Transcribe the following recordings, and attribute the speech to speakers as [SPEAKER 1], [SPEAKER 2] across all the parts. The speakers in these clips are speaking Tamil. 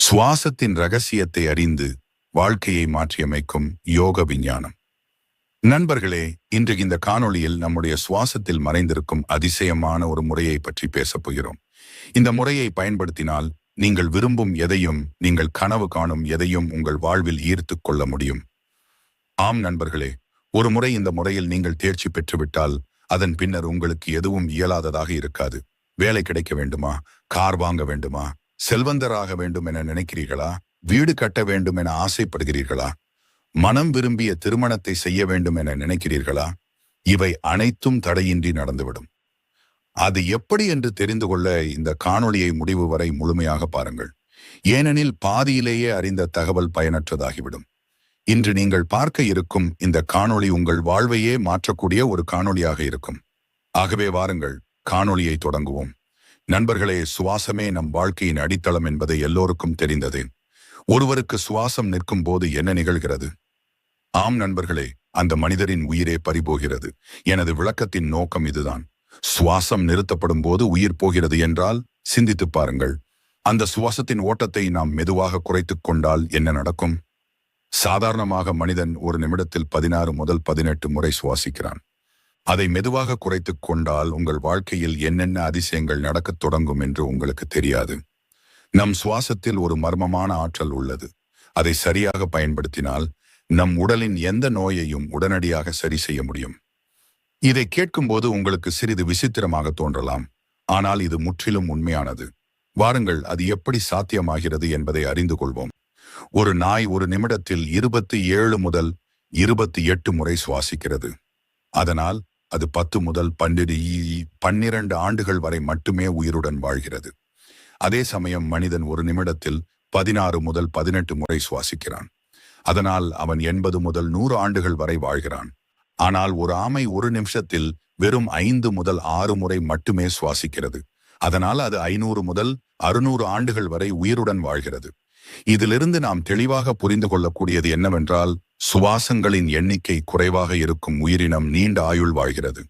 [SPEAKER 1] சுவாசத்தின் ரகசியத்தை அறிந்து வாழ்க்கையை மாற்றியமைக்கும் யோக விஞ்ஞானம். நண்பர்களே இன்று இந்த காணொளியில் நம்முடைய சுவாசத்தில் மறைந்திருக்கும் அதிசயமான ஒரு முறையை பற்றி பேசப் போகிறோம். இந்த முறையை பயன்படுத்தினால் நீங்கள் விரும்பும் எதையும் நீங்கள் கனவு காணும் எதையும் உங்கள் வாழ்வில் ஈர்த்து கொள்ள முடியும். ஆம் நண்பர்களே ஒரு முறை இந்த முறையில் நீங்கள் தேர்ச்சி பெற்றுவிட்டால் அதன் பின்னர் உங்களுக்கு எதுவும் இயலாததாக இருக்காது. வேலை கிடைக்க வேண்டுமா? கார் வாங்க வேண்டுமா? செல்வந்தராக வேண்டும் என நினைக்கிறீர்களா? வீடு கட்ட வேண்டும் என ஆசைப்படுகிறீர்களா? மனம் விரும்பிய திருமணத்தை செய்ய வேண்டும் என நினைக்கிறீர்களா? இவை அனைத்தும் தடையின்றி நடந்துவிடும். அது எப்படி என்று தெரிந்து கொள்ள இந்த காணொளியை முடிவு வரை முழுமையாக பாருங்கள். ஏனெனில் பாதியிலேயே அறிந்த தகவல் பயனற்றதாகிவிடும். இன்று நீங்கள் பார்க்க இருக்கும் இந்த காணொளி உங்கள் வாழ்வையே மாற்றக்கூடிய ஒரு காணொளியாக இருக்கும். ஆகவே வாருங்கள் காணொளியை தொடங்குவோம். நண்பர்களே சுவாசமே நம் வாழ்க்கையின் அடித்தளம் என்பதை எல்லோருக்கும் தெரிந்தது. ஒருவருக்கு சுவாசம் நிற்கும் போது என்ன நிகழ்கிறது? ஆம் நண்பர்களே அந்த மனிதரின் உயிரே பறிபோகிறது. எனது விளக்கத்தின் நோக்கம் இதுதான். சுவாசம் நிறுத்தப்படும் போது உயிர் போகிறது என்றால் சிந்தித்துப் பாருங்கள். அந்த சுவாசத்தின் ஓட்டத்தை நாம் மெதுவாக குறைத்துக் கொண்டால் என்ன நடக்கும்? சாதாரணமாக மனிதன் ஒரு நிமிடத்தில் பதினாறு முதல் பதினெட்டு முறை சுவாசிக்கிறான். அதை மெதுவாக குறைத்துக் கொண்டால் உங்கள் வாழ்க்கையில் என்னென்ன அதிசயங்கள் நடக்கத் தொடங்கும் என்று உங்களுக்கு தெரியாது. நம் சுவாசத்தில் ஒரு மர்மமான ஆற்றல் உள்ளது. அதை சரியாக பயன்படுத்தினால் நம் உடலின் எந்த நோயையும் உடனடியாக சரி செய்ய முடியும். இதை கேட்கும்போது உங்களுக்கு சிறிது விசித்திரமாக தோன்றலாம். ஆனால் இது முற்றிலும் உண்மையானது. வாருங்கள் அது எப்படி சாத்தியமாகிறது என்பதை அறிந்து கொள்வோம். ஒரு நாய் ஒரு நிமிடத்தில் இருபத்தி ஏழு முதல் இருபத்தி எட்டு முறை சுவாசிக்கிறது. அதனால் அது பத்து முதல் பன்னெண்டு பன்னிரண்டு ஆண்டுகள் வரை மட்டுமே உயிருடன் வாழ்கிறது. அதே சமயம் மனிதன் ஒரு நிமிடத்தில் பதினாறு முதல் பதினெட்டு முறை சுவாசிக்கிறான். அதனால் அவன் எண்பது முதல் நூறு ஆண்டுகள் வரை வாழ்கிறான். ஆனால் ஒரு ஆமை ஒரு நிமிஷத்தில் வெறும் ஐந்து முதல் ஆறு முறை மட்டுமே சுவாசிக்கிறது. அதனால் அது ஐநூறு முதல் அறுநூறு ஆண்டுகள் வரை உயிருடன் வாழ்கிறது. இதிலிருந்து நாம் தெளிவாக புரிந்து கொள்ளக்கூடியது என்னவென்றால் சுவாசங்களின் எண்ணிக்கை குறைவாக இருக்கும் உயிரினம் நீண்ட ஆயுள் வாழ்கிறது.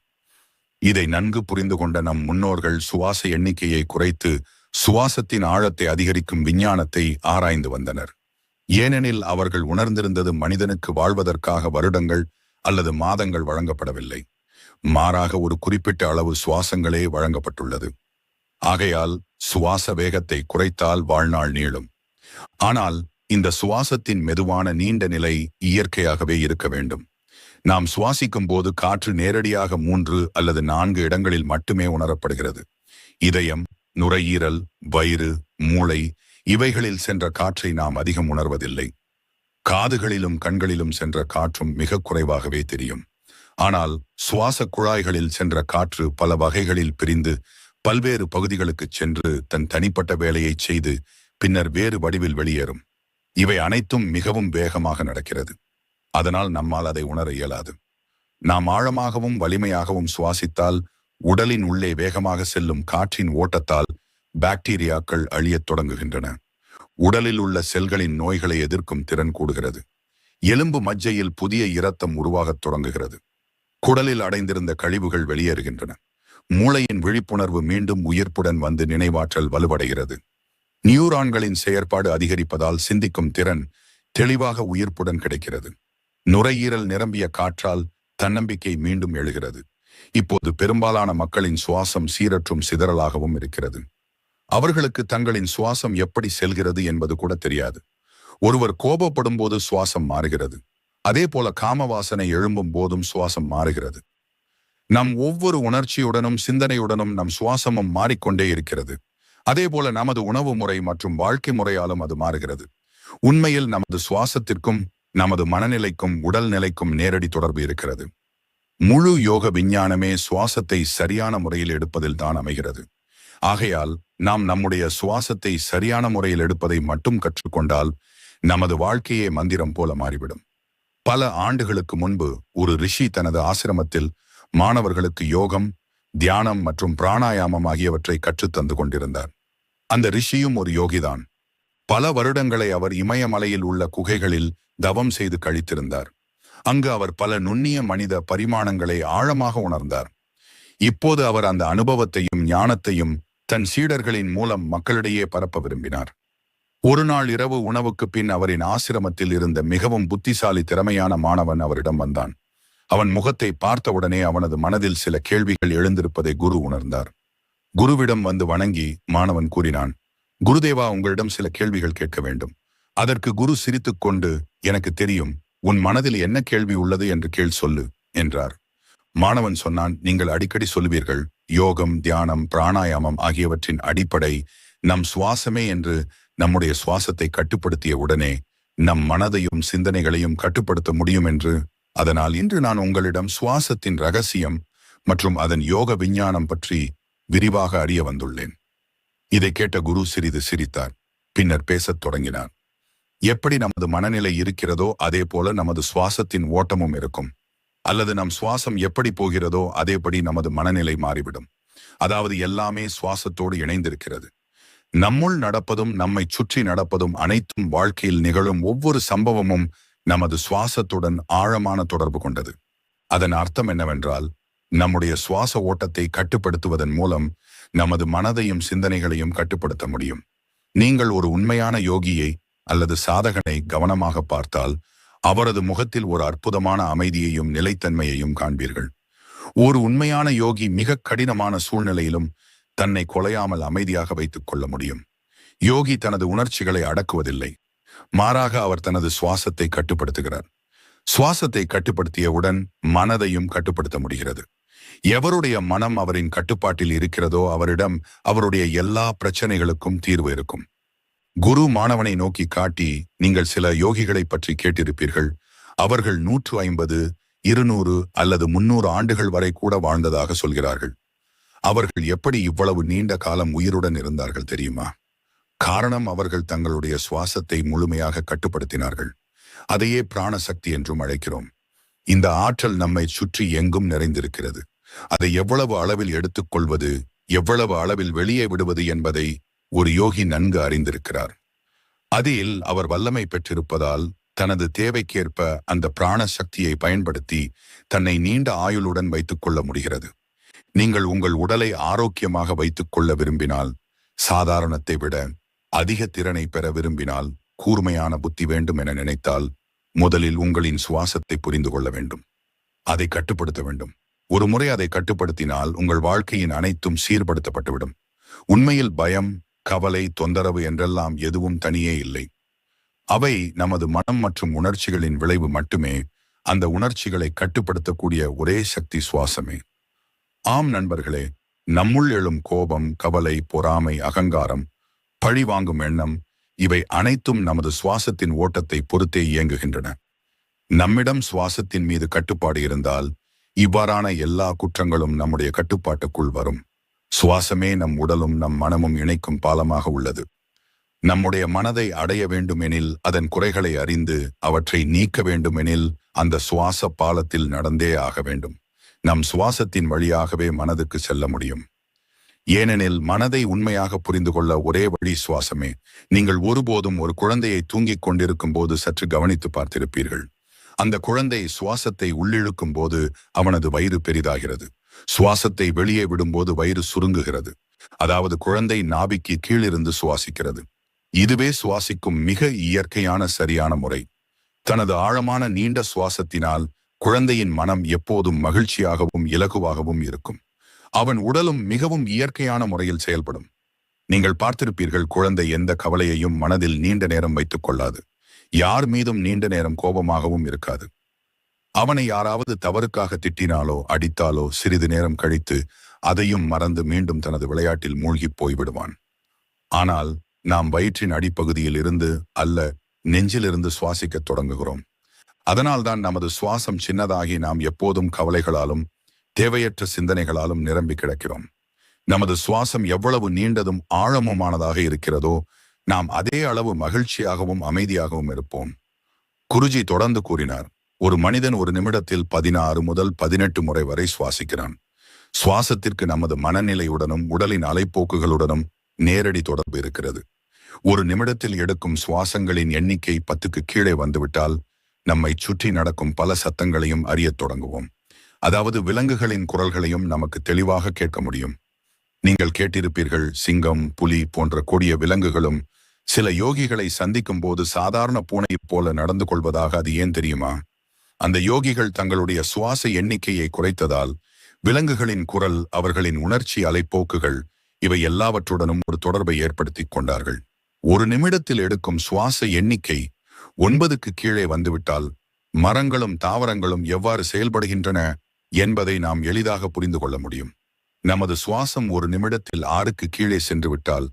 [SPEAKER 1] இதை நன்கு புரிந்து கொண்ட நம் முன்னோர்கள் சுவாச எண்ணிக்கையை குறைத்து சுவாசத்தின் ஆழத்தை அதிகரிக்கும் விஞ்ஞானத்தை ஆராய்ந்து வந்தனர். ஏனெனில் அவர்கள் உணர்ந்திருந்தது மனிதனுக்கு வாழ்வதற்காக வருடங்கள் அல்லது மாதங்கள் வழங்கப்படவில்லை. மாறாக ஒரு குறிப்பிட்ட அளவு சுவாசங்களே வழங்கப்பட்டுள்ளது. ஆகையால் சுவாச வேகத்தை குறைத்தால் வாழ்நாள் நீளும். ஆனால் இந்த சுவாசத்தின் மெதுவான நீண்ட நிலை இயற்கையாகவே இருக்க வேண்டும். நாம் சுவாசிக்கும் போது காற்று நேரடியாக மூன்று அல்லது நான்கு இடங்களில் மட்டுமே உணரப்படுகிறது. இதயம் நுரையீரல் வயிறு மூளை இவைகளில் சென்ற காற்றை நாம் அதிகம் உணர்வதில்லை. காதுகளிலும் கண்களிலும் சென்ற காற்றும் மிக குறைவாகவே தெரியும். ஆனால் சுவாச குழாய்களில் சென்ற காற்று பல வகைகளில் பிரிந்து பல்வேறு பகுதிகளுக்கு சென்று தன் தனிப்பட்ட வேலையை செய்து பின்னர் வேறு வடிவில் வெளியேறும். இவை அனைத்தும் மிகவும் வேகமாக நடக்கிறது. அதனால் நம்மால் அதை உணர இயலாது. நாம் ஆழமாகவும் வலிமையாகவும் சுவாசித்தால் உடலின் உள்ளே வேகமாக செல்லும் காற்றின் ஓட்டத்தால் பாக்டீரியாக்கள் அழியத் தொடங்குகின்றன. உடலில் உள்ள செல்களின் நோய்களை எதிர்க்கும் திறன் கூடுகிறது. எலும்பு மஜ்ஜையில் புதிய இரத்தம் உருவாகத் தொடங்குகிறது. குடலில் அடைந்திருந்த கழிவுகள் வெளியேறுகின்றன. மூளையின் விழிப்புணர்வு மீண்டும் உயிர்ப்புடன் வந்து நினைவாற்றல் வலுவடைகிறது. நியூரான்களின் செயற்பாடு அதிகரிப்பதால் சிந்திக்கும் திறன் தெளிவாக உயிர்ப்புடன் கிடைக்கிறது. நுரையீரல் நிரம்பிய காற்றால் தன்னம்பிக்கை மீண்டும் எழுகிறது. இப்போது பெரும்பாலான மக்களின் சுவாசம் சீரற்றும் சிதறலாகவும் இருக்கிறது. அவர்களுக்கு தங்களின் சுவாசம் எப்படி செல்கிறது என்பது கூட தெரியாது. ஒருவர் கோபப்படும் போது சுவாசம் மாறுகிறது. அதே போல காம வாசனை எழும்பும் போதும் சுவாசம் மாறுகிறது. நம் ஒவ்வொரு உணர்ச்சியுடனும் சிந்தனையுடனும் நம் சுவாசமும் மாறிக்கொண்டே இருக்கிறது. அதே போல நமது உணவு முறை மற்றும் வாழ்க்கை முறையாலும் அது மாறுகிறது. உண்மையில் நமது சுவாசத்திற்கும் நமது மனநிலைக்கும் உடல் நிலைக்கும் நேரடி தொடர்பு இருக்கிறது. முழு யோக விஞ்ஞானமே சுவாசத்தை சரியான முறையில் எடுப்பதில் தான் அமைகிறது. ஆகையால் நாம் நம்முடைய சுவாசத்தை சரியான முறையில் எடுப்பதை மட்டும் கற்றுக்கொண்டால் நமது வாழ்க்கையே மந்திரம் போல மாறிவிடும். பல ஆண்டுகளுக்கு முன்பு ஒரு ரிஷி தனது ஆசிரமத்தில் மாணவர்களுக்கு யோகம் தியானம் மற்றும் பிராணாயாமம் ஆகியவற்றை கற்றுத்தந்து கொண்டிருந்தார். அந்த ரிஷியும் ஒரு யோகிதான். பல வருடங்களை அவர் இமயமலையில் உள்ள குகைகளில் தவம் செய்து கழித்திருந்தார். அங்கு அவர் பல நுண்ணிய மனித பரிமாணங்களை ஆழமாக உணர்ந்தார். இப்போது அவர் அந்த அனுபவத்தையும் ஞானத்தையும் தன் சீடர்களின் மூலம் மக்களிடையே பரப்ப விரும்பினார். ஒரு நாள் இரவு உணவுக்கு பின் அவரின் ஆசிரமத்தில் இருந்த மிகவும் புத்திசாலி திறமையான மாணவன் அவரிடம் வந்தான். அவன் முகத்தை பார்த்தவுடனே அவனது மனதில் சில கேள்விகள் எழுந்திருப்பதை குரு உணர்ந்தார். குருவிடம் வந்து வணங்கி மாணவன் கூறினான் குருதேவா உங்களிடம் சில கேள்விகள் கேட்க வேண்டும். அதற்கு குரு சிரித்துக் கொண்டு எனக்கு தெரியும் உன் மனதில் என்ன கேள்வி உள்ளது என்று கேள் சொல்லு என்றார். மாணவன் சொன்னான் நீங்கள் அடிக்கடி சொல்லுவீர்கள் யோகம் தியானம் பிராணாயாமம் ஆகியவற்றின் அடிப்படை நம் சுவாசமே என்று நம்முடைய சுவாசத்தை கட்டுப்படுத்திய உடனே நம் மனதையும் சிந்தனைகளையும் கட்டுப்படுத்த முடியும் என்று அதனால் இன்று நான் உங்களிடம் சுவாசத்தின் ரகசியம் மற்றும் அதன் யோக விஞ்ஞானம் பற்றி விரிவாக அறிய வந்துள்ளேன். இதை கேட்ட குரு சிறிது சிரித்தார். பின்னர் பேசத் தொடங்கினார். எப்படி நமது மனநிலை இருக்கிறதோ அதே போல நமது சுவாசத்தின் ஓட்டமும் இருக்கும். அல்லது நம் சுவாசம் எப்படி போகிறதோ அதேபடி நமது மனநிலை மாறிவிடும். அதாவது எல்லாமே சுவாசத்தோடு இணைந்திருக்கிறது. நம்முள் நடப்பதும் நம்மை சுற்றி நடப்பதும் அனைத்தும் வாழ்க்கையில் நிகழும் ஒவ்வொரு சம்பவமும் நமது சுவாசத்துடன் ஆழமான தொடர்பு கொண்டது. அதன் அர்த்தம் என்னவென்றால் நம்முடைய சுவாச ஓட்டத்தை கட்டுப்படுத்துவதன் மூலம் நமது மனதையும் சிந்தனைகளையும் கட்டுப்படுத்த முடியும். நீங்கள் ஒரு உண்மையான யோகியை அல்லது சாதகனை கவனமாக பார்த்தால் அவரது முகத்தில் ஒரு அற்புதமான அமைதியையும் நிலைத்தன்மையையும் காண்பீர்கள். ஒரு உண்மையான யோகி மிக கடினமான சூழ்நிலையிலும் தன்னை கொலையாமல் அமைதியாக வைத்துக் கொள்ள முடியும். யோகி தனது உணர்ச்சிகளை அடக்குவதில்லை. மாறாக அவர் தனது சுவாசத்தை கட்டுப்படுத்துகிறார். சுவாசத்தை கட்டுப்படுத்தியவுடன் மனதையும் கட்டுப்படுத்த முடிகிறது. எவருடைய மனம் அவரின் கட்டுப்பாட்டில் இருக்கிறதோ அவரிடம் அவருடைய எல்லா பிரச்சனைகளுக்கும் தீர்வு இருக்கும். குரு மாணவனை நோக்கி காட்டி நீங்கள் சில யோகிகளை பற்றி கேட்டிருப்பீர்கள். அவர்கள் நூற்று ஐம்பது இருநூறு அல்லது முன்னூறு ஆண்டுகள் வரை கூட வாழ்ந்ததாக சொல்கிறார்கள். அவர்கள் எப்படி இவ்வளவு நீண்ட காலம் உயிருடன் இருந்தார்கள் தெரியுமா? காரணம் அவர்கள் தங்களுடைய சுவாசத்தை முழுமையாக கட்டுப்படுத்தினார்கள். அதையே பிராணசக்தி என்றும் அழைக்கிறோம். இந்த ஆற்றல் நம்மை சுற்றி எங்கும் நிறைந்திருக்கிறது. அதை எவ்வளவு அளவில் எடுத்துக்கொள்வது எவ்வளவு அளவில் வெளியே விடுவது என்பதை ஒரு யோகி நன்கு அறிந்திருக்கிறார். அதில் அவர் வல்லமை பெற்றிருப்பதால் தனது தேவைக்கேற்ப அந்த பிராண சக்தியை பயன்படுத்தி தன்னை நீண்ட ஆயுளுடன் வைத்துக் கொள்ள முடிகிறது. நீங்கள் உங்கள் உடலை ஆரோக்கியமாக வைத்துக் கொள்ள விரும்பினால் சாதாரணத்தை விட அதிக திறனை பெற விரும்பினால் கூர்மையான புத்தி வேண்டும் என நினைத்தால் முதலில் உங்களின் சுவாசத்தை புரிந்து கொள்ள வேண்டும். அதை கட்டுப்படுத்த வேண்டும். ஒரு முறை அதை கட்டுப்படுத்தினால் உங்கள் வாழ்க்கையின் அனைத்தும் சீர்படுத்தப்பட்டுவிடும். உண்மையில் பயம் கவலை தொந்தரவு என்றெல்லாம் எதுவும் தனியே இல்லை. அவை நமது மனம் மற்றும் உணர்ச்சிகளின் விளைவு மட்டுமே அந்த உணர்ச்சிகளை கட்டுப்படுத்தக்கூடிய ஒரே சக்தி சுவாசமே. ஆம் நண்பர்களே நம்முள் எழும் கோபம் கவலை பொறாமை அகங்காரம் பழி வாங்கும் எண்ணம் இவை அனைத்தும் நமது சுவாசத்தின் ஓட்டத்தை பொறுத்தே இயங்குகின்றன. நம்மிடம் சுவாசத்தின் மீது கட்டுப்பாடு இருந்தால் இவ்வாறான எல்லா குற்றங்களும் நம்முடைய கட்டுப்பாட்டுக்குள் வரும். சுவாசமே நம் உடலும் நம் மனமும் இணைக்கும் பாலமாக உள்ளது. நம்முடைய மனதை அடைய வேண்டுமெனில் அதன் குறைகளை அறிந்து அவற்றை நீக்க வேண்டுமெனில் அந்த சுவாச பாலத்தில் நடந்தே ஆக வேண்டும். நம் சுவாசத்தின் வழியாகவே மனதுக்கு செல்ல முடியும். ஏனெனில் மனதை உண்மையாக புரிந்து கொள்ள ஒரே வழி சுவாசமே. நீங்கள் ஒருபோதும் ஒரு குழந்தையை தூங்கிக் கொண்டிருக்கும் போது சற்று கவனித்து பார்த்திருப்பீர்கள். அந்த குழந்தை சுவாசத்தை உள்ளிழுக்கும் போது அவனது வயிறு பெரிதாகிறது. சுவாசத்தை வெளியே விடும்போது வயிறு சுருங்குகிறது. அதாவது குழந்தை நாபிக்கு கீழிருந்து சுவாசிக்கிறது. இதுவே சுவாசிக்கும் மிக இயற்கையான சரியான முறை. தனது ஆழமான நீண்ட சுவாசத்தினால் குழந்தையின் மனம் எப்போதும் மகிழ்ச்சியாகவும் இலகுவாகவும் இருக்கும். அவன் உடலும் மிகவும் இயற்கையான முறையில் செயல்படும். நீங்கள் பார்த்திருப்பீர்கள் குழந்தை எந்த கவலையையும் மனதில் நீண்ட நேரம் வைத்துக் கொள்ளாது. யார் மீதும் நீண்ட நேரம் கோபமாகவும் இருக்காது. அவனை யாராவது தவறுக்காக திட்டினாலோ அடித்தாலோ சிறிது நேரம் கழித்து அதையும் மறந்து மீண்டும் தனது விளையாட்டில் மூழ்கிப் போய்விடுவான். ஆனால் நாம் வயிற்றின் அடிப்பகுதியில் இருந்து அல்ல நெஞ்சிலிருந்து சுவாசிக்கத் தொடங்குகிறோம். அதனால்தான் நமது சுவாசம் சின்னதாகி நாம் எப்போதும் கவலைகளாலும் தேவையற்ற சிந்தனைகளாலும் நிரம்பி கிடக்கிறோம். நமது சுவாசம் எவ்வளவு நீண்டதும் ஆழமுமானதாக இருக்கிறதோ நாம் அதே அளவு மகிழ்ச்சியாகவும் அமைதியாகவும் இருப்போம். குருஜி தொடர்ந்து கூறினார் ஒரு மனிதன் ஒரு நிமிடத்தில் பதினாறு முதல் பதினெட்டு முறை வரை சுவாசிக்கிறான். சுவாசத்திற்கு நமது மனநிலையுடனும் உடலின் அலைப்போக்குகளுடனும் நேரடி தொடர்பு இருக்கிறது. ஒரு நிமிடத்தில் எடுக்கும் சுவாசங்களின் எண்ணிக்கை பத்துக்கு கீழே வந்துவிட்டால் நம்மை சுற்றி நடக்கும் பல சத்தங்களையும் அறியத் தொடங்குவோம். அதாவது விலங்குகளின் குரல்களையும் நமக்கு தெளிவாக கேட்க முடியும். நீங்கள் கேட்டிருப்பீர்கள் சிங்கம் புலி போன்ற கொடிய விலங்குகளும் சில யோகிகளை சந்திக்கும் போது சாதாரண பூனையைப் போல நடந்து கொள்வதாக அது ஏன் தெரியுமா? அந்த யோகிகள் தங்களுடைய சுவாச எண்ணிக்கையை குறைத்ததால் விலங்குகளின் குரல் அவர்களின் உணர்ச்சி அலைப்போக்குகள் இவை எல்லாவற்றுடனும் ஒரு தொடர்பை ஏற்படுத்தி கொண்டார்கள். ஒரு நிமிடத்தில் எடுக்கும் சுவாச எண்ணிக்கை ஒன்பதுக்கு கீழே வந்துவிட்டால் மரங்களும் தாவரங்களும் எவ்வாறு செயல்படுகின்றன என்பதை நாம் எளிதாக புரிந்து கொள்ள முடியும். நமது சுவாசம் ஒரு நிமிடத்தில் ஆறுக்கு கீழே சென்று விட்டால்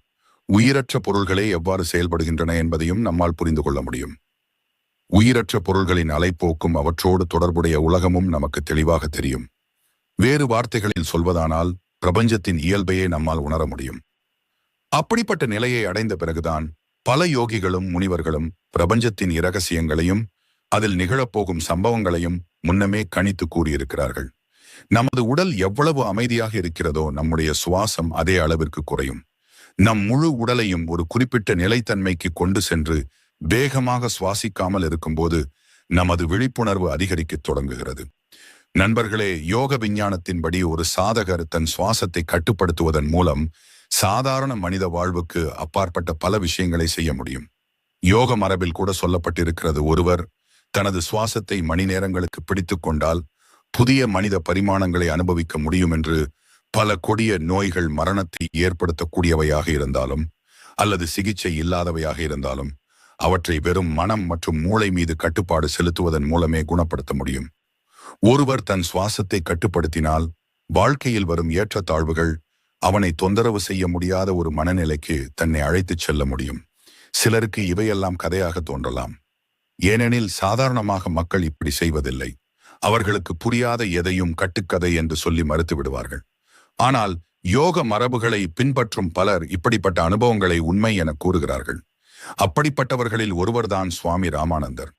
[SPEAKER 1] உயிரற்ற பொருள்களே எவ்வாறு செயல்படுகின்றன என்பதையும் நம்மால் புரிந்து கொள்ள முடியும். உயிரற்ற பொருள்களின் அலைப்போக்கும் அவற்றோடு தொடர்புடைய உலகமும் நமக்கு தெளிவாக தெரியும். வேறு வார்த்தைகளில் சொல்வதானால் பிரபஞ்சத்தின் இயல்பையே நம்மால் உணர முடியும். அப்படிப்பட்ட நிலையை அடைந்த பிறகுதான் பல யோகிகளும் முனிவர்களும் பிரபஞ்சத்தின் இரகசியங்களையும் அதில் நிகழப்போகும் சம்பவங்களையும் முன்னமே கணித்து கூறியிருக்கிறார்கள். நமது உடல் எவ்வளவு அமைதியாக இருக்கிறதோ நம்முடைய சுவாசம் அதே அளவிற்கு குறையும். நம் முழு உடலையும் ஒரு குறிப்பிட்ட நிலைத்தன்மைக்கு கொண்டு சென்று வேகமாக சுவாசிக்காமல் இருக்கும்போது நமது விழிப்புணர்வு அதிகரிக்கத் தொடங்குகிறது. நண்பர்களே யோக விஞ்ஞானத்தின்படி ஒரு சாதகர் தன் சுவாசத்தை கட்டுப்படுத்துவதன் மூலம் சாதாரண மனித வாழ்வுக்கு அப்பாற்பட்ட பல விஷயங்களை செய்ய முடியும். யோக மரபில் கூட சொல்லப்பட்டிருக்கிறது ஒருவர் தனது சுவாசத்தை மணி நேரங்களுக்கு பிடித்து கொண்டால் புதிய மனித பரிமாணங்களை அனுபவிக்க முடியும் என்று பல கொடிய நோய்கள் மரணத்தை ஏற்படுத்தக்கூடியவையாக இருந்தாலும் அல்லது சிகிச்சை இல்லாதவையாக இருந்தாலும் அவற்றை வெறும் மனம் மற்றும் மூளை மீது கட்டுப்பாடு செலுத்துவதன் மூலமே குணப்படுத்த முடியும். ஒருவர் தன் சுவாசத்தை கட்டுப்படுத்தினால் வாழ்க்கையில் வரும் ஏற்றத்தாழ்வுகள் அவனை தொந்தரவு செய்ய முடியாத ஒரு மனநிலைக்கு தன்னை அழைத்துச் செல்ல முடியும். சிலருக்கு இவையெல்லாம் கதையாக தோன்றலாம். ஏனெனில் சாதாரணமாக மக்கள் இப்படி செய்வதில்லை. அவர்களுக்கு புரியாத எதையும் கட்டுக்கதை என்று சொல்லி மறுத்து விடுவார்கள். ஆனால் யோக மரபுகளை பின்பற்றும் பலர் இப்படிப்பட்ட அனுபவங்களை உண்மை என கூறுகிறார்கள். அப்படிப்பட்டவர்களில் ஒருவர்தான் சுவாமி ராமானந்தர்.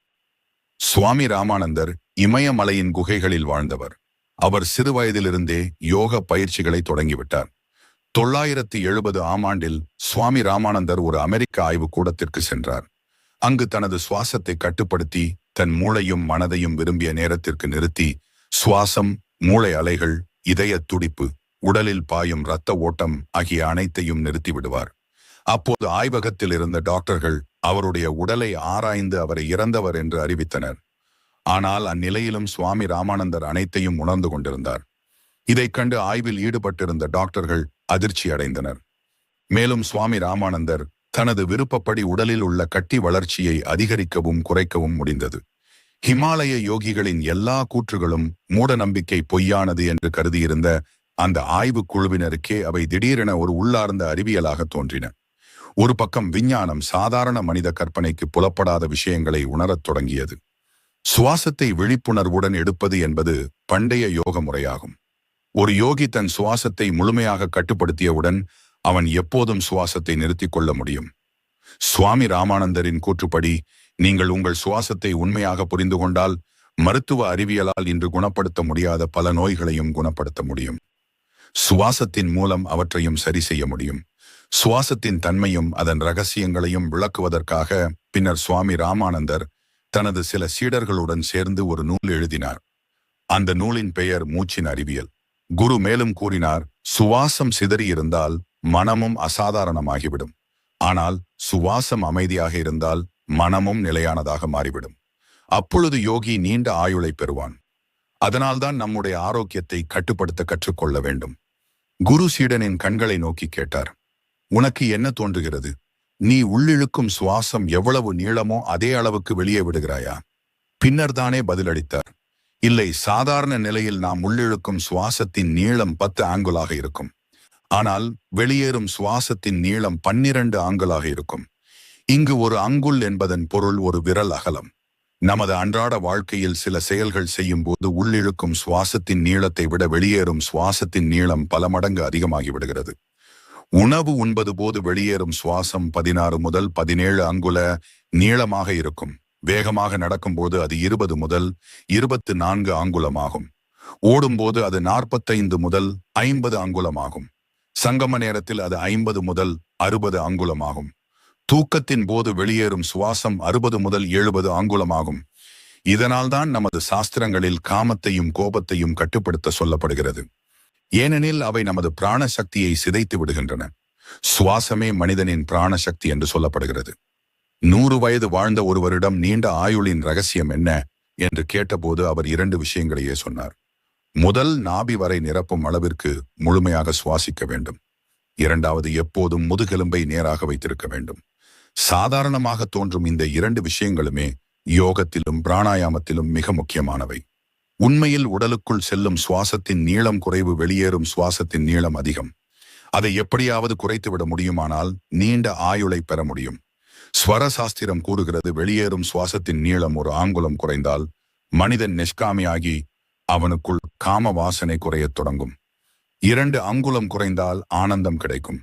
[SPEAKER 1] சுவாமி ராமானந்தர் இமயமலையின் குகைகளில் வாழ்ந்தவர். அவர் சிறு வயதிலிருந்தே யோக பயிற்சிகளை தொடங்கிவிட்டார். தொள்ளாயிரத்தி எழுபது ஆம் ஆண்டில் சுவாமி ராமானந்தர் ஒரு அமெரிக்க ஆய்வு கூடத்திற்கு சென்றார். அங்கு தனது சுவாசத்தை கட்டுப்படுத்தி தன் மூளையும் மனதையும் விரும்பிய நேரத்திற்கு நிறுத்தி சுவாசம் மூளை அலைகள் இதய துடிப்பு உடலில் பாயும் இரத்த ஓட்டம் ஆகிய அனைத்தையும் நிறுத்தி விடுவார் அப்போது ஆய்வகத்தில் இருந்த டாக்டர்கள் அவருடைய உடலை ஆராய்ந்து அவரை இறந்தவர் என்று அறிவித்தனர். ஆனால் அந்நிலையிலும் சுவாமி ராமானந்தர் அனைத்தையும் உணர்ந்து கொண்டிருந்தார். இதைக் கண்டு ஆய்வில் ஈடுபட்டிருந்த டாக்டர்கள் அதிர்ச்சி அடைந்தனர். மேலும் சுவாமி ராமானந்தர் தனது விருப்பப்படி உடலில் உள்ள கட்டி வளர்ச்சியை அதிகரிக்கவும் குறைக்கவும் முடிந்தது. ஹிமாலய யோகிகளின் எல்லா கூற்றுகளும் மூட நம்பிக்கை பொய்யானது என்று கருதியிருந்த அந்த ஆய்வுக் குழுவினருக்கே அவை திடீரென ஒரு உள்ளார்ந்த அறிவியலாக தோன்றின. ஒரு பக்கம் விஞ்ஞானம் சாதாரண மனித கற்பனைக்கு புலப்படாத விஷயங்களை உணரத் தொடங்கியது. சுவாசத்தை விழிப்புணர்வுடன் எடுப்பது என்பது பண்டைய யோக முறையாகும். ஒரு யோகி தன் சுவாசத்தை முழுமையாக கட்டுப்படுத்தியவுடன் அவன் எப்போதும் சுவாசத்தை நிறுத்திக் கொள்ள முடியும். சுவாமி ராமானந்தரின் கூற்றுப்படி நீங்கள் உங்கள் சுவாசத்தை உண்மையாக புரிந்து கொண்டால் மருத்துவ அறிவியலால் இன்று குணப்படுத்த முடியாத பல நோய்களையும் குணப்படுத்த முடியும். சுவாசத்தின் மூலம் அவற்றையும் சரி செய்ய முடியும். சுவாசத்தின் தன்மையும் அதன் ரகசியங்களையும் விளக்குவதற்காக பின்னர் சுவாமி ராமானந்தர் தனது சில சீடர்களுடன் சேர்ந்து ஒரு நூல் எழுதினார். அந்த நூலின் பெயர் மூச்சின் அறிவியல். குரு மேலும் கூறினார் சுவாசம் சிதறியிருந்தால் மனமும் அசாதாரணமாகிவிடும். ஆனால் சுவாசம் அமைதியாக இருந்தால் மனமும் நிலையானதாக மாறிவிடும். அப்பொழுது யோகி நீண்ட ஆயுளை பெறுவான். அதனால்தான் நம்முடைய ஆரோக்கியத்தை கட்டுப்படுத்த கற்றுக்கொள்ள வேண்டும். குரு சீடனின் கண்களை நோக்கி கேட்டார். உனக்கு என்ன தோன்றுகிறது? நீ உள்ளிழுக்கும் சுவாசம் எவ்வளவு நீளமோ அதே அளவுக்கு வெளியே விடுகிறாயா? பின்னர் தானே பதிலளித்தார். இல்லை சாதாரண நிலையில் நாம் உள்ளிழுக்கும் சுவாசத்தின் நீளம் பத்து ஆங்குலாக இருக்கும். ஆனால் வெளியேறும் சுவாசத்தின் நீளம் பன்னிரண்டு ஆங்குலாக இருக்கும். இங்கு ஒரு அங்குல் என்பதன் பொருள் ஒரு விரல் அகலம். நமது அன்றாட வாழ்க்கையில் சில செயல்கள் செய்யும் போது உள்ளிழுக்கும் சுவாசத்தின் நீளத்தை விட வெளியேறும் சுவாசத்தின் நீளம் பல மடங்கு அதிகமாகி விடுகிறது. உணவு உண்பது போது வெளியேறும் சுவாசம் பதினாறு முதல் பதினேழு அங்குல நீளமாக இருக்கும். வேகமாக நடக்கும்போது அது இருபது முதல் இருபத்து நான்கு அங்குலமாகும். ஓடும்போது அது நாற்பத்தைந்து முதல் ஐம்பது அங்குலமாகும். சங்கம நேரத்தில் அது ஐம்பது முதல் அறுபது அங்குலமாகும். தூக்கத்தின் போது வெளியேறும் சுவாசம் அறுபது முதல் எழுபது அங்குலமாகும் இதனால்தான் நமது சாஸ்திரங்களில் காமத்தையும் கோபத்தையும் கட்டுப்படுத்த சொல்லப்படுகிறது. ஏனெனில் அவை நமது பிராண சக்தியை சிதைத்து விடுகின்றன. சுவாசமே மனிதனின் பிராண சக்தி என்று சொல்லப்படுகிறது. நூறு வயது வாழ்ந்த ஒருவரிடம் நீண்ட ஆயுளின் ரகசியம் என்ன? என்று கேட்டபோது அவர் இரண்டு விஷயங்களையே சொன்னார். முதல் நாபி வரை நிரப்பும் அளவிற்கு முழுமையாக சுவாசிக்க வேண்டும். இரண்டாவது எப்போதும் முதுகெலும்பை நேராக வைத்திருக்க வேண்டும். சாதாரணமாக தோன்றும் இந்த இரண்டு விஷயங்களுமே யோகத்திலும் பிராணாயாமத்திலும் மிக முக்கியமானவை. உண்மையில் உடலுக்குள் செல்லும் சுவாசத்தின் நீளம் குறைவு வெளியேறும் சுவாசத்தின் நீளம் அதிகம். அதை எப்படியாவது குறைத்துவிட முடியுமானால் நீண்ட ஆயுளை பெற முடியும். ஸ்வர சாஸ்திரம் கூறுகிறது வெளியேறும் சுவாசத்தின் நீளம் ஒரு ஆங்குலம் குறைந்தால் மனிதன் நிஷ்காமியாகி அவனுக்குள் காம வாசனை குறையத் தொடங்கும். இரண்டு அங்குலம் குறைந்தால் ஆனந்தம் கிடைக்கும்.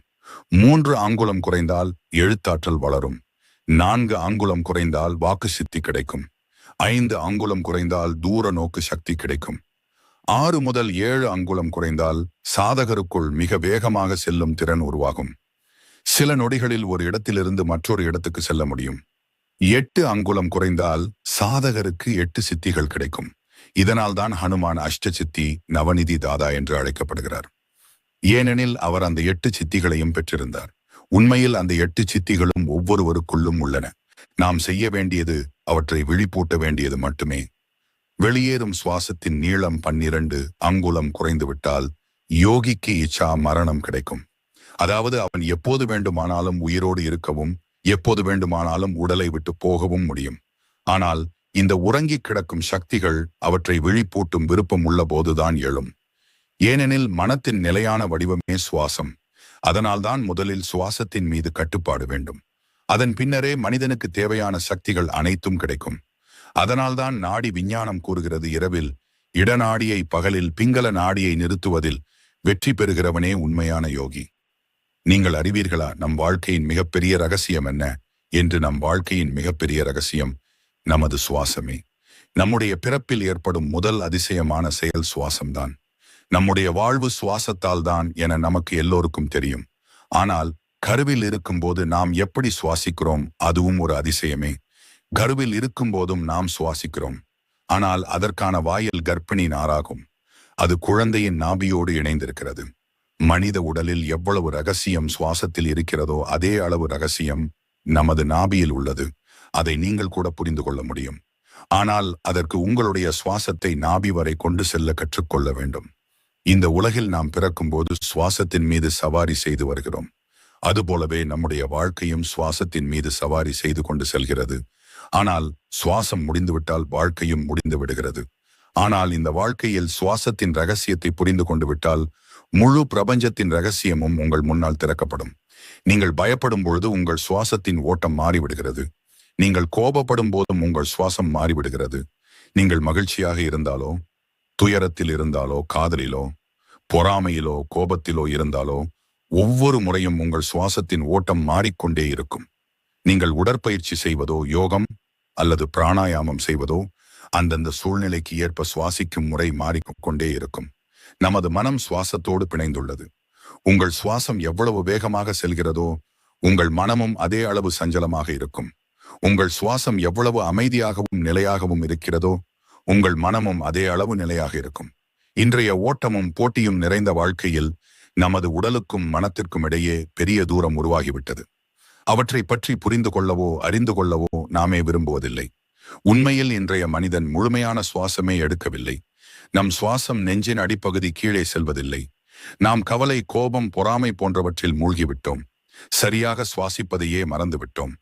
[SPEAKER 1] மூன்று அங்குலம் குறைந்தால் எழுத்தாற்றல் வளரும். நான்கு அங்குலம் குறைந்தால் வாக்கு சித்தி கிடைக்கும். ஐந்து அங்குலம் குறைந்தால் தூர நோக்கு சக்தி கிடைக்கும். ஆறு முதல் ஏழு அங்குலம் குறைந்தால் சாதகருக்குள் மிக வேகமாக செல்லும் திறன் உருவாகும். சில நொடிகளில் ஒரு இடத்திலிருந்து மற்றொரு இடத்துக்கு செல்ல முடியும். எட்டு அங்குலம் குறைந்தால் சாதகருக்கு எட்டு சித்திகள் கிடைக்கும். இதனால்தான் ஹனுமான் அஷ்ட சித்தி நவநிதி தாதா என்று அழைக்கப்படுகிறார். ஏனெனில் அவர் அந்த எட்டு சித்திகளையும் பெற்றிருந்தார். உண்மையில் அந்த எட்டு சித்திகளும் ஒவ்வொருவருக்குள்ளும் உள்ளன. நாம் செய்ய வேண்டியது அவற்றை விழிப்பூட்ட வேண்டியது மட்டுமே. வெளியேறும் சுவாசத்தின் நீளம் பன்னிரண்டு அங்குலம் குறைந்துவிட்டால் யோகிக்கு இச்சா மரணம் கிடைக்கும். அதாவது அவன் எப்போது வேண்டுமானாலும் உயிரோடு இருக்கவும் எப்போது வேண்டுமானாலும் உடலை விட்டு போகவும் முடியும். ஆனால் இந்த உறங்கி கிடக்கும் சக்திகள் அவற்றை விழிப்பூட்டும் விருப்பம் உள்ள போதுதான் எழும். ஏனெனில் மனத்தின் நிலையான வடிவமே சுவாசம். அதனால்தான் முதலில் சுவாசத்தின் மீது கட்டுப்பாடு வேண்டும். அதன் பின்னரே மனிதனுக்கு தேவையான சக்திகள் அனைத்தும் கிடைக்கும். அதனால்தான் நாடி விஞ்ஞானம் கூறுகிறது இரவில் இடநாடியை பகலில் பிங்கள நாடியை நிறுத்துவதில் வெற்றி பெறுகிறவனே உண்மையான யோகி. நீங்கள் அறிவீர்களா நம் வாழ்க்கையின் மிகப்பெரிய ரகசியம் என்ன? என்று நம் வாழ்க்கையின் மிகப்பெரிய ரகசியம் நமது சுவாசமே. நம்முடைய பிறப்பில் ஏற்படும் முதல் அதிசயமான செயல் சுவாசம்தான். நம்முடைய வாழ்வு சுவாசத்தால் தான் என நமக்கு எல்லோருக்கும் தெரியும். ஆனால் கருவில் இருக்கும்போது நாம் எப்படி சுவாசிக்கிறோம் அதுவும் ஒரு அதிசயமே. கருவில் இருக்கும்போதும் நாம் சுவாசிக்கிறோம். ஆனால் அதற்கான வாயில் கர்ப்பிணி நாராகும். அது குழந்தையின் நாபியோடு இணைந்திருக்கிறது. மனித உடலில் எவ்வளவு ரகசியம் சுவாசத்தில் இருக்கிறதோ அதே அளவு ரகசியம் நமது நாபியில் உள்ளது. அதை நீங்கள் கூட புரிந்து கொள்ள முடியும். ஆனால் அதற்கு உங்களுடைய சுவாசத்தை நாபி வரை கொண்டு செல்ல கற்றுக்கொள்ள வேண்டும். இந்த உலகில் நாம் பிறக்கும்போது சுவாசத்தின் மீது சவாரி செய்து வருகிறோம். அதுபோலவே நம்முடைய வாழ்க்கையும் சுவாசத்தின் மீது சவாரி செய்து கொண்டு செல்கிறது. ஆனால் சுவாசம் முடிந்துவிட்டால் வாழ்க்கையும் முடிந்து விடுகிறது. ஆனால் இந்த வாழ்க்கையில் சுவாசத்தின் ரகசியத்தை புரிந்து கொண்டு விட்டால் முழு பிரபஞ்சத்தின் ரகசியமும் உங்கள் முன்னால் திறக்கப்படும். நீங்கள் பயப்படும் பொழுது உங்கள் சுவாசத்தின் ஓட்டம் மாறிவிடுகிறது. நீங்கள் கோபப்படும் போதும் உங்கள் சுவாசம் மாறிவிடுகிறது. நீங்கள் மகிழ்ச்சியாக இருந்தாலோ துயரத்தில் இருந்தாலோ காதலிலோ பொறாமையிலோ கோபத்திலோ இருந்தாலோ ஒவ்வொரு முறையும் உங்கள் சுவாசத்தின் ஓட்டம் மாறிக்கொண்டே இருக்கும். நீங்கள் உடற்பயிற்சி செய்வதோ யோகம் அல்லது பிராணாயாமம் செய்வதோ அந்தந்த சூழ்நிலைக்கு ஏற்ப சுவாசிக்கும் முறை மாறிக்கொண்டே இருக்கும். நமது மனம் சுவாசத்தோடு பிணைந்துள்ளது. உங்கள் சுவாசம் எவ்வளவு வேகமாக செல்கிறதோ உங்கள் மனமும் அதே அளவு சஞ்சலமாக இருக்கும். உங்கள் சுவாசம் எவ்வளவு அமைதியாகவும் நிலையாகவும் இருக்கிறதோ உங்கள் மனமும் அதே அளவு நிலையாக இருக்கும். இன்றைய ஓட்டமும் போட்டியும் நிறைந்த வாழ்க்கையில் நமது உடலுக்கும் மனத்திற்கும் இடையே பெரிய தூரம் உருவாகிவிட்டது. அவற்றை பற்றி புரிந்து கொள்ளவோ அறிந்து கொள்ளவோ நாமே விரும்புவதில்லை. உண்மையில் இன்றைய மனிதன் முழுமையான சுவாசமே எடுக்கவில்லை. நம் சுவாசம் நெஞ்சின் அடிப்பகுதி கீழே செல்வதில்லை. நாம் கவலை கோபம் பொறாமை போன்றவற்றில் மூழ்கிவிட்டோம். சரியாக சுவாசிப்பதையே மறந்துவிட்டோம்.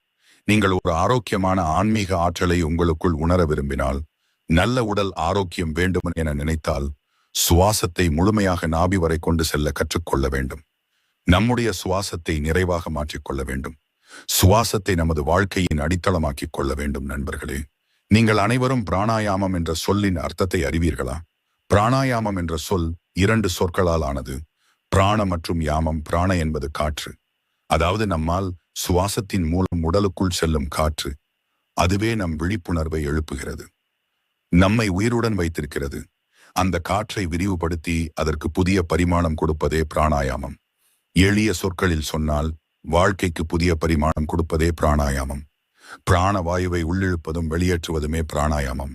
[SPEAKER 1] நீங்கள் ஒரு ஆரோக்கியமான ஆன்மீக ஆற்றலை உங்களுக்குள் உணர விரும்பினால் நல்ல உடல் ஆரோக்கியம் வேண்டும் என நினைத்தால் சுவாசத்தை முழுமையாக நாபி வரை கொண்டு செல்ல கற்றுக்கொள்ள வேண்டும். நம்முடைய சுவாசத்தை நிறைவாக மாற்றிக்கொள்ள வேண்டும். சுவாசத்தை நமது வாழ்க்கையின் அடித்தளமாக்கிக் கொள்ள வேண்டும் நண்பர்களே. நீங்கள் அனைவரும் பிராணாயாமம் என்ற சொல்லின் அர்த்தத்தை அறிவீர்களா? பிராணாயாமம் என்ற சொல் இரண்டு சொற்களால் ஆனது. பிராண மற்றும் யாமம் பிராண என்பது காற்று. அதாவது நம்மால் சுவாசத்தின் மூலம் உடலுக்குள் செல்லும் காற்று. அதுவே நம் விழிப்புணர்வை எழுப்புகிறது. நம்மை உயிருடன் வைத்திருக்கிறது. அந்த காற்றை விரிவுபடுத்தி அதற்கு புதிய பரிமாணம் கொடுப்பதே பிராணாயாமம். எளிய சொற்களில் சொன்னால் வாழ்க்கைக்கு புதிய பரிமாணம் கொடுப்பதே பிராணாயாமம். பிராண வாயுவை உள்ளிழுப்பதும் வெளியேற்றுவதுமே பிராணாயாமம்.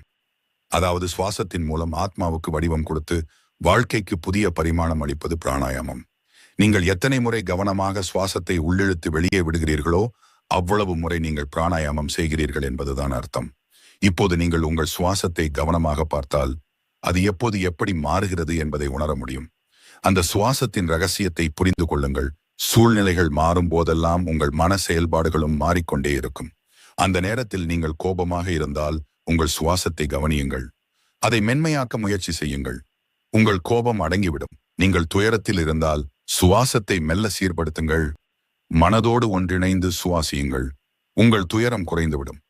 [SPEAKER 1] அதாவது சுவாசத்தின் மூலம் ஆத்மாவுக்கு வடிவம் கொடுத்து வாழ்க்கைக்கு புதிய பரிமாணம் அளிப்பது பிராணாயாமம். நீங்கள் எத்தனை முறை கவனமாக சுவாசத்தை உள்ளிழுத்து வெளியே விடுகிறீர்களோ அவ்வளவு முறை நீங்கள் பிராணாயாமம் செய்கிறீர்கள் என்பதுதான் அர்த்தம். இப்போது நீங்கள் உங்கள் சுவாசத்தை கவனமாக பார்த்தால் அது எப்போது எப்படி மாறுகிறது என்பதை உணர முடியும். அந்த சுவாசத்தின் ரகசியத்தை புரிந்து கொள்ளுங்கள். சூழ்நிலைகள் மாறும் போதெல்லாம் உங்கள் மன செயல்பாடுகளும் மாறிக்கொண்டே இருக்கும். அந்த நேரத்தில் நீங்கள் கோபமாக இருந்தால் உங்கள் சுவாசத்தை கவனியுங்கள். அதை மென்மையாக்க முயற்சி செய்யுங்கள். உங்கள் கோபம் அடங்கிவிடும். நீங்கள் துயரத்தில் இருந்தால் சுவாசத்தை மெல்ல சீர்படுத்துங்கள். மனதோடு ஒன்றிணைந்து சுவாசியுங்கள். உங்கள் துயரம் குறைந்துவிடும்.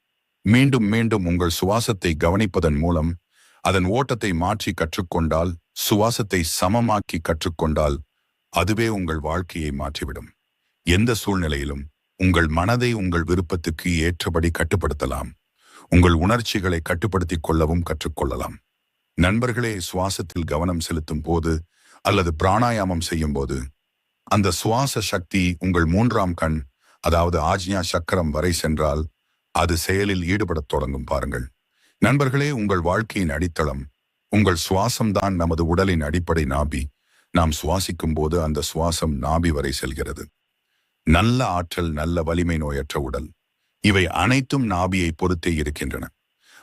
[SPEAKER 1] மீண்டும் மீண்டும் உங்கள் சுவாசத்தை கவனிப்பதன் மூலம் அதன் ஓட்டத்தை மாற்றி கற்றுக்கொண்டால் சுவாசத்தை சமமாக்கி கற்றுக்கொண்டால் அதுவே உங்கள் வாழ்க்கையை மாற்றிவிடும். எந்த சூழ்நிலையிலும் உங்கள் மனதை உங்கள் விருப்பத்துக்கு ஏற்றபடி கட்டுப்படுத்தலாம். உங்கள் உணர்ச்சிகளை கட்டுப்படுத்திக் கொள்ளவும் கற்றுக்கொள்ளலாம். நண்பர்களே சுவாசத்தில் கவனம் செலுத்தும் போது அல்லது பிராணாயாமம் செய்யும் போது அந்த சுவாச சக்தி உங்கள் மூன்றாம் கண் அதாவது ஆஜ்யா சக்கரம் வரை சென்றால் அது செயலில் ஈடுபடத் தொடங்கும் பாருங்கள். நண்பர்களே உங்கள் வாழ்க்கையின் அடித்தளம் உங்கள் சுவாசம்தான் நமது உடலின் அடிப்படை நாபி. நாம் சுவாசிக்கும் போது அந்த சுவாசம் நாபி வரை செல்கிறது. நல்ல ஆற்றல் நல்ல வலிமை நோயற்ற உடல். இவை அனைத்தும் நாபியை பொறுத்தே இருக்கின்றன.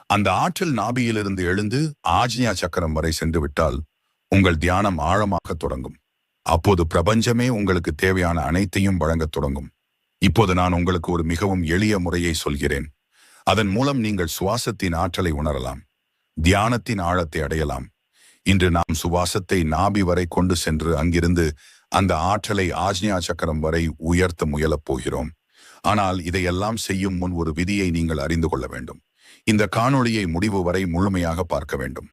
[SPEAKER 1] அந்த ஆற்றல் நாபியிலிருந்து எழுந்து ஆஜ்ஞா சக்கரம் வரை சென்று விட்டால் உங்கள் தியானம் ஆழமாக தொடங்கும். அப்போது பிரபஞ்சமே உங்களுக்கு தேவையான அனைத்தையும் வழங்கத் தொடங்கும். இப்போது நான் உங்களுக்கு ஒரு மிகவும் எளிய முறையை சொல்கிறேன். அதன் மூலம் நீங்கள் சுவாசத்தின் ஆற்றலை உணரலாம். தியானத்தின் ஆழத்தை அடையலாம். இன்று நாம் சுவாசத்தை நாபி வரை கொண்டு சென்று அங்கிருந்து அந்த ஆற்றலை ஆஜ்ஞா சக்கரம் வரை உயர்த்த முயலப் போகிறோம். ஆனால் இதையெல்லாம் செய்யும் முன் ஒரு விதியை நீங்கள் அறிந்து கொள்ள வேண்டும். இந்த காணொளியை முடிவு வரை முழுமையாக பார்க்க வேண்டும்.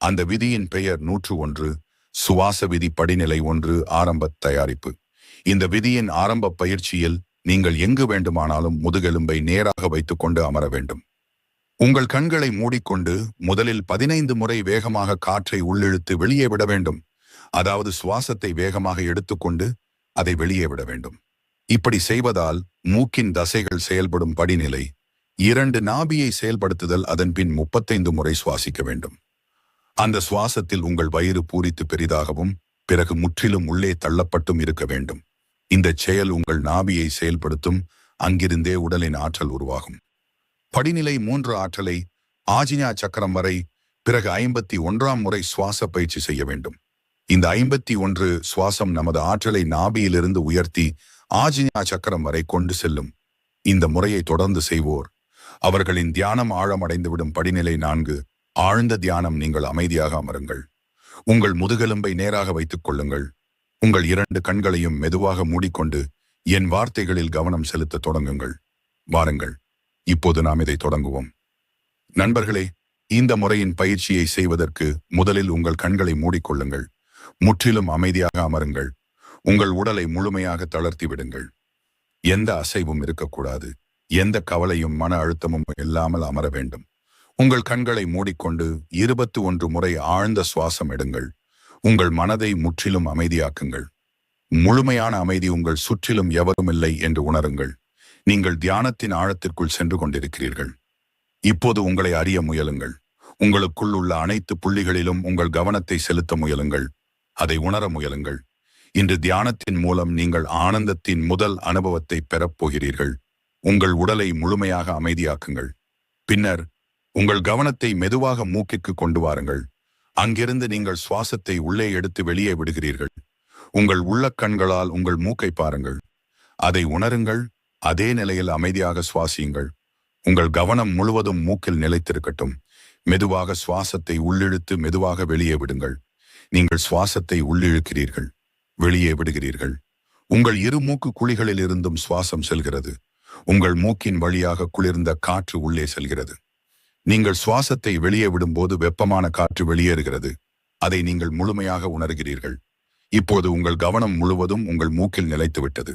[SPEAKER 1] அந்த விதியின் பெயர் நூற்று ஒன்று சுவாச விதி படிநிலை ஒன்று ஆரம்ப தயாரிப்பு. இந்த விதியின் ஆரம்ப பயிற்சியில் நீங்கள் எங்கு வேண்டுமானாலும் முதுகெலும்பை நேராக வைத்துக்கொண்டு அமர வேண்டும். உங்கள் கண்களை மூடிக்கொண்டு முதலில் பதினைந்து முறை வேகமாக காற்றை உள்ளிழுத்து வெளியே விட வேண்டும். அதாவது சுவாசத்தை வேகமாக எடுத்துக்கொண்டு அதை வெளியே விட வேண்டும். இப்படி செய்வதால் மூக்கின் தசைகள் செயல்படும் படிநிலை இரண்டு நாபியை செயல்படுத்துதல் அதன் பின் முப்பத்தைந்து முறை சுவாசிக்க வேண்டும். அந்த சுவாசத்தில் உங்கள் வயிறு பூரித்து பெரிதாகவும் பிறகு முற்றிலும் உள்ளே தள்ளப்பட்டும் இருக்க வேண்டும். இந்த செயல் உங்கள் நாபியை செயல்படுத்தும். அங்கிருந்தே உடலின் ஆற்றல் உருவாகும். படிநிலை மூன்று ஆற்றலை ஆஜினா சக்கரம் வரை பிறகு ஐம்பத்தி ஒன்றாம் முறை சுவாச பயிற்சி செய்ய வேண்டும். இந்த ஐம்பத்தி ஒன்று சுவாசம் நமது ஆற்றலை நாபியிலிருந்து உயர்த்தி ஆஜினா சக்கரம் வரை கொண்டு செல்லும். இந்த முறையை தொடர்ந்து செய்வோர். அவர்களின் தியானம் ஆழமடைந்துவிடும். படிநிலை நான்கு ஆழ்ந்த தியானம் நீங்கள் அமைதியாக அமருங்கள். உங்கள் முதுகெலும்பை நேராக வைத்துக் கொள்ளுங்கள். உங்கள் இரண்டு கண்களையும் மெதுவாக மூடிக்கொண்டு என் வார்த்தைகளில் கவனம் செலுத்த தொடங்குங்கள். வாருங்கள் இப்போது நாம் இதை தொடங்குவோம். நண்பர்களே இந்த முறையின் பயிற்சியை செய்வதற்கு முதலில் உங்கள் கண்களை மூடிக்கொள்ளுங்கள். முற்றிலும் அமைதியாக அமருங்கள். உங்கள் உடலை முழுமையாக தளர்த்தி விடுங்கள். எந்த அசைவும் இருக்கக்கூடாது. எந்த கவலையும் மன அழுத்தமும் இல்லாமல் அமர வேண்டும். உங்கள் கண்களை மூடிக்கொண்டு இருபத்தி ஒன்று முறை ஆழ்ந்த சுவாசம் எடுங்கள். உங்கள் மனதை முற்றிலும் அமைதியாக்குங்கள். முழுமையான அமைதி உங்கள் சுற்றிலும் எவரும் இல்லை என்று உணருங்கள். நீங்கள் தியானத்தின் ஆழத்திற்குள் சென்று கொண்டிருக்கிறீர்கள். இப்போது உங்களை அறிய முயலுங்கள். உங்களுக்குள் உள்ள அனைத்து புள்ளிகளிலும் உங்கள் கவனத்தை செலுத்த முயலுங்கள். அதை உணர முயலுங்கள். இன்று தியானத்தின் மூலம் நீங்கள் ஆனந்தத்தின் முதல் அனுபவத்தை பெறப்போகிறீர்கள் உங்கள் உடலை முழுமையாக அமைதியாக்குங்கள். பின்னர் உங்கள் கவனத்தை மெதுவாக மூக்கிற்கு கொண்டு வாருங்கள். அங்கிருந்து நீங்கள் சுவாசத்தை உள்ளே எடுத்து வெளியே விடுகிறீர்கள். உங்கள் உள்ள கண்களால் உங்கள் மூக்கை பாருங்கள். அதை உணருங்கள் அதே நிலையில் அமைதியாக சுவாசியுங்கள். உங்கள் கவனம் முழுவதும் மூக்கில் நிலைத்திருக்கட்டும். மெதுவாக சுவாசத்தை உள்ளிழுத்து மெதுவாக வெளியே விடுங்கள். நீங்கள் சுவாசத்தை உள்ளிழுக்கிறீர்கள் வெளியே விடுகிறீர்கள். உங்கள் இரு மூக்கு குழிகளில் இருந்தும் சுவாசம் செல்கிறது. உங்கள் மூக்கின் வழியாக குளிர்ந்த காற்று உள்ளே செல்கிறது. நீங்கள் சுவாசத்தை வெளியே விடும்போது வெப்பமான காற்று வெளியேறுகிறது. அதை நீங்கள் முழுமையாக உணர்கிறீர்கள். இப்போது உங்கள் கவனம் முழுவதும் உங்கள் மூக்கில் நிலைத்துவிட்டது.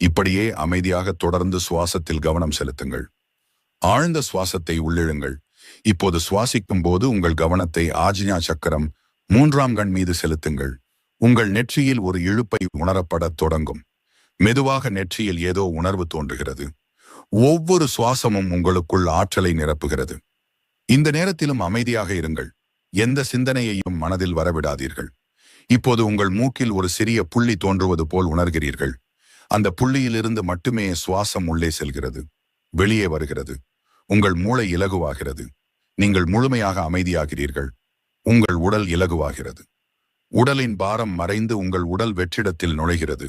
[SPEAKER 1] இப்படியே அமைதியாக தொடர்ந்து சுவாசத்தில் கவனம் செலுத்துங்கள். ஆழ்ந்த சுவாசத்தை உள்ளிழுங்கள். இப்போது சுவாசிக்கும் போது உங்கள் கவனத்தை ஆஜினா சக்கரம் மூன்றாம் கண் மீது செலுத்துங்கள். உங்கள் நெற்றியில் ஒரு இழுப்பை உணரப்படத் தொடங்கும். மெதுவாக நெற்றியில் ஏதோ உணர்வு தோன்றுகிறது. ஒவ்வொரு சுவாசமும் உங்களுக்குள் ஆற்றலை நிரப்புகிறது. இந்த நேரத்திலும் அமைதியாக இருங்கள். எந்த சிந்தனையையும் மனதில் வரவிடாதீர்கள். இப்போது உங்கள் மூக்கில் ஒரு சிறிய புள்ளி தோன்றுவது போல் உணர்கிறீர்கள். அந்த புள்ளியிலிருந்து மட்டுமே சுவாசம் உள்ளே செல்கிறது. வெளியே வருகிறது. உங்கள் மூளை இலகுவாகிறது. நீங்கள் முழுமையாக அமைதியாகிறீர்கள். உங்கள் உடல் இலகுவாகிறது. உடலின் பாரம் மறைந்து உங்கள் உடல் வெற்றிடத்தில் நுழைகிறது.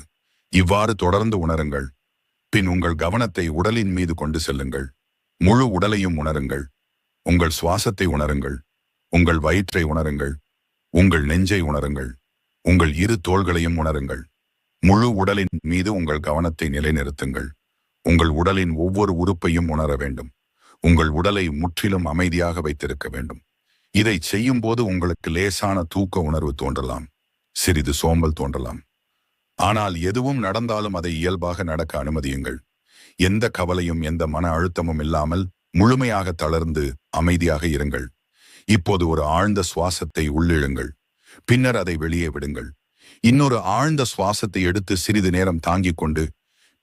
[SPEAKER 1] இவ்வாறு தொடர்ந்து உணருங்கள். பின் உங்கள் கவனத்தை உடலின் மீது கொண்டு செல்லுங்கள். முழு உடலையும் உணருங்கள். உங்கள் சுவாசத்தை உணருங்கள் உங்கள் வயிற்றை உணருங்கள் உங்கள் நெஞ்சை உணருங்கள் உங்கள் இரு தோள்களையும் உணருங்கள். முழு உடலின் மீது உங்கள் கவனத்தை நிலைநிறுத்துங்கள். உங்கள் உடலின் ஒவ்வொரு உறுப்பையும் உணர வேண்டும். உங்கள் உடலை முற்றிலும் அமைதியாக வைத்திருக்க வேண்டும். இதை செய்யும் போது உங்களுக்கு லேசான தூக்க உணர்வு தோன்றலாம் சிறிது சோம்பல் தோன்றலாம். ஆனால் எதுவும் நடந்தாலும் அதை இயல்பாக நடக்க அனுமதியுங்கள். எந்த கவலையும் எந்த மன அழுத்தமும் இல்லாமல் முழுமையாக தளர்ந்து அமைதியாக இருங்கள். இப்போது ஒரு ஆழ்ந்த சுவாசத்தை உள்ளிழுங்கள். பின்னர் அதை வெளியே விடுங்கள். இன்னொரு ஆழ்ந்த சுவாசத்தை எடுத்து சிறிது நேரம் தாங்கிக் கொண்டு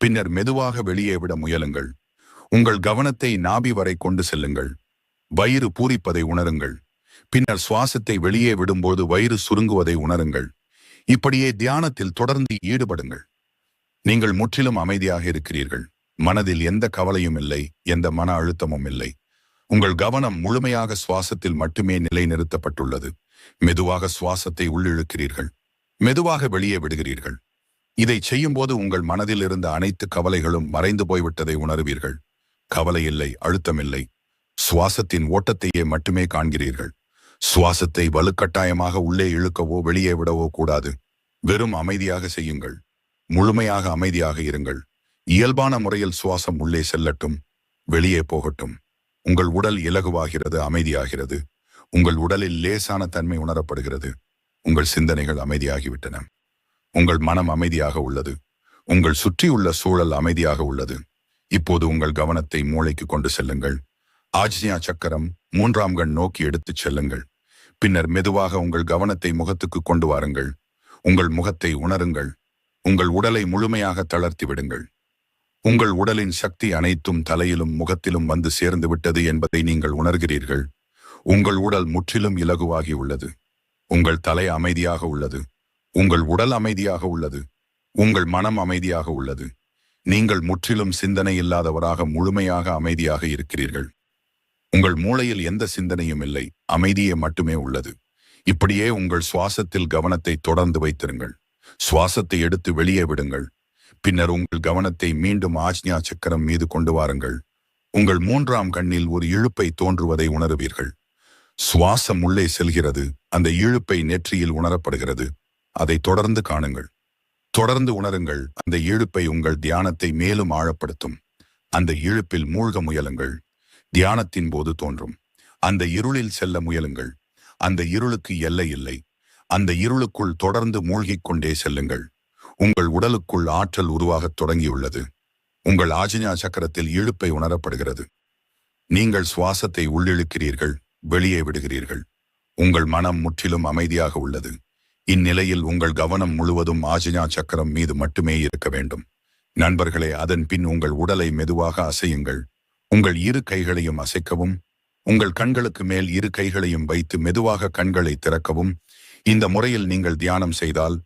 [SPEAKER 1] பின்னர் மெதுவாக வெளியே விட முயலுங்கள். உங்கள் கவனத்தை நாபி வரை கொண்டு செல்லுங்கள். வயிறு பூரிப்பதை உணருங்கள். பின்னர் சுவாசத்தை வெளியே விடும்போது வயிறு சுருங்குவதை உணருங்கள். இப்படியே தியானத்தில் தொடர்ந்து ஈடுபடுங்கள். நீங்கள் முற்றிலும் அமைதியாக இருக்கிறீர்கள். மனதில் எந்த கவலையும் இல்லை எந்த மன அழுத்தமும் இல்லை. உங்கள் கவனம் முழுமையாக சுவாசத்தில் மட்டுமே நிலைநிறுத்தப்பட்டுள்ளது. மெதுவாக சுவாசத்தை உள்ளிழுக்கிறீர்கள். மெதுவாக வெளியே விடுகிறீர்கள். இதை செய்யும்போது உங்கள் மனதில் இருந்த அனைத்து கவலைகளும் மறைந்து போய்விட்டதை உணர்வீர்கள். கவலை இல்லை அழுத்தமில்லை சுவாசத்தின் ஓட்டத்தையே மட்டுமே காண்கிறீர்கள். சுவாசத்தை வலுக்கட்டாயமாக உள்ளே இழுக்கவோ வெளியே விடவோ கூடாது. வெறும் அமைதியாக செய்யுங்கள். முழுமையாக அமைதியாக இருங்கள். இயல்பான முறையில் சுவாசம் உள்ளே செல்லட்டும் வெளியே போகட்டும். உங்கள் உடல் இலகுவாகிறது அமைதியாகிறது. உங்கள் உடலில் லேசான தன்மை உணரப்படுகிறது. உங்கள் சிந்தனைகள் அமைதியாகிவிட்டன. உங்கள் மனம் அமைதியாக உள்ளது. உங்கள் சுற்றியுள்ள சூழல் அமைதியாக உள்ளது. இப்போது உங்கள் கவனத்தை மூளைக்கு கொண்டு செல்லுங்கள். ஆஜ்யா சக்கரம் மூன்றாம் கண் நோக்கி எடுத்துச் செல்லுங்கள். பின்னர் மெதுவாக உங்கள் கவனத்தை முகத்துக்கு கொண்டு வாருங்கள். உங்கள் முகத்தை உணருங்கள். உங்கள் உடலை முழுமையாக தளர்த்தி விடுங்கள். உங்கள் உடலின் சக்தி அனைத்தும் தலையிலும் முகத்திலும் வந்து சேர்ந்து விட்டது என்பதை நீங்கள் உணர்கிறீர்கள். உங்கள் உடல் முற்றிலும் இலகுவாகி உள்ளது. உங்கள் தலை அமைதியாக உள்ளது. உங்கள் உடல் அமைதியாக உள்ளது. உங்கள் மனம் அமைதியாக உள்ளது. நீங்கள் முற்றிலும் சிந்தனை இல்லாதவராக முழுமையாக அமைதியாக இருக்கிறீர்கள். உங்கள் மூளையில் எந்த சிந்தனையும் இல்லை. அமைதியே மட்டுமே உள்ளது. இப்படியே உங்கள் சுவாசத்தில் கவனத்தை தொடர்ந்து வைத்திருங்கள். சுவாசத்தை எடுத்து வெளியே விடுங்கள். பின்னர் உங்கள் கவனத்தை மீண்டும் ஆஜ்ஞா சக்கரம் மீது கொண்டு வாருங்கள். உங்கள் மூன்றாம் கண்ணில் ஒரு இழுப்பை தோன்றுவதை உணருவீர்கள். சுவாசம் உள்ளே செல்கிறது. அந்த இழுப்பை நெற்றியில் உணரப்படுகிறது. அதை தொடர்ந்து காணுங்கள். தொடர்ந்து உணருங்கள். அந்த இழுப்பை உங்கள் தியானத்தை மேலும் ஆழப்படுத்தும். அந்த இழுப்பில் மூழ்க முயலுங்கள். தியானத்தின் போது தோன்றும். அந்த இருளில் செல்ல முயலுங்கள். அந்த இருளுக்கு எல்லை இல்லை. அந்த இருளுக்குள் தொடர்ந்து மூழ்கிக் கொண்டே செல்லுங்கள். உங்கள் உடலுக்குள் ஆற்றல் உருவாகத் தொடங்கியுள்ளது. உங்கள் ஆஜினா சக்கரத்தில் இழுப்பை உணரப்படுகிறது. நீங்கள் சுவாசத்தை உள்ளிழுக்கிறீர்கள் வெளியே விடுகிறீர்கள். உங்கள் மனம் முற்றிலும் அமைதியாக உள்ளது. இந்நிலையில் உங்கள் கவனம் முழுவதும் ஆஜினா சக்கரம் மீது மட்டுமே இருக்க வேண்டும். நண்பர்களே அதன் பின் உங்கள் உடலை மெதுவாக அசையுங்கள். உங்கள் இரு கைகளையும் அசைக்கவும். உங்கள் கண்களுக்கு மேல் இரு கைகளையும் வைத்து மெதுவாக கண்களை திறக்கவும். இந்த முறையில் நீங்கள் தியானம் செய்தால்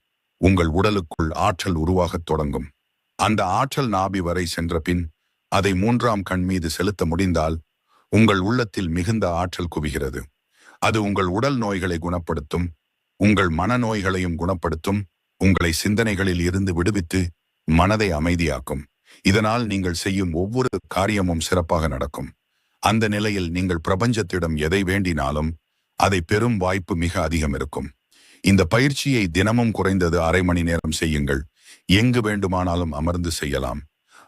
[SPEAKER 1] உங்கள் உடலுக்குள் ஆற்றல் உருவாகத் தொடங்கும். அந்த ஆற்றல் நாபி வரை சென்ற பின் அதை மூன்றாம் கண் மீது செலுத்த முடிந்தால் உங்கள் உள்ளத்தில் மிகுந்த ஆற்றல் குவிகிறது. அது உங்கள் உடல் நோய்களை குணப்படுத்தும் உங்கள் மனநோய்களையும் குணப்படுத்தும் உங்களை சிந்தனைகளில் இருந்து விடுவித்து மனதை அமைதியாக்கும். இதனால் நீங்கள் செய்யும் ஒவ்வொரு காரியமும் சிறப்பாக நடக்கும். அந்த நிலையில் நீங்கள் பிரபஞ்சத்திடம் எதை வேண்டினாலும் அதை பெரும் வாய்ப்பு மிக அதிகம் இருக்கும். இந்த பயிற்சியை தினமும் குறைந்தது அரை மணி நேரம் செய்யுங்கள். எங்கு வேண்டுமானாலும் அமர்ந்து செய்யலாம்.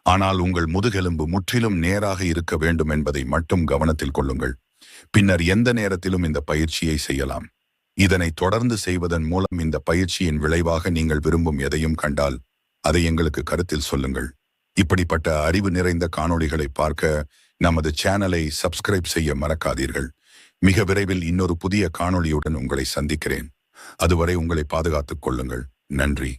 [SPEAKER 1] ஆனால் உங்கள் முதுகெலும்பு முற்றிலும் நேராக இருக்க வேண்டும் என்பதை மட்டும் கவனத்தில் கொள்ளுங்கள். பின்னர் எந்த நேரத்திலும் இந்த பயிற்சியை செய்யலாம். இதனை தொடர்ந்து செய்வதன் மூலம் இந்த பயிற்சியின் விளைவாக நீங்கள் விரும்பும் எதையும் கண்டால் அதை எங்களுக்கு கருத்தில் சொல்லுங்கள். இப்படிப்பட்ட அறிவு நிறைந்த காணொளிகளை பார்க்க நமது சேனலை சப்ஸ்கிரைப் செய்ய மறக்காதீர்கள். மிக விரைவில் இன்னொரு புதிய காணொளியுடன் உங்களை சந்திக்கிறேன். அதுவரை உங்களை பாதுகாத்துக் கொள்ளுங்கள். நன்றி.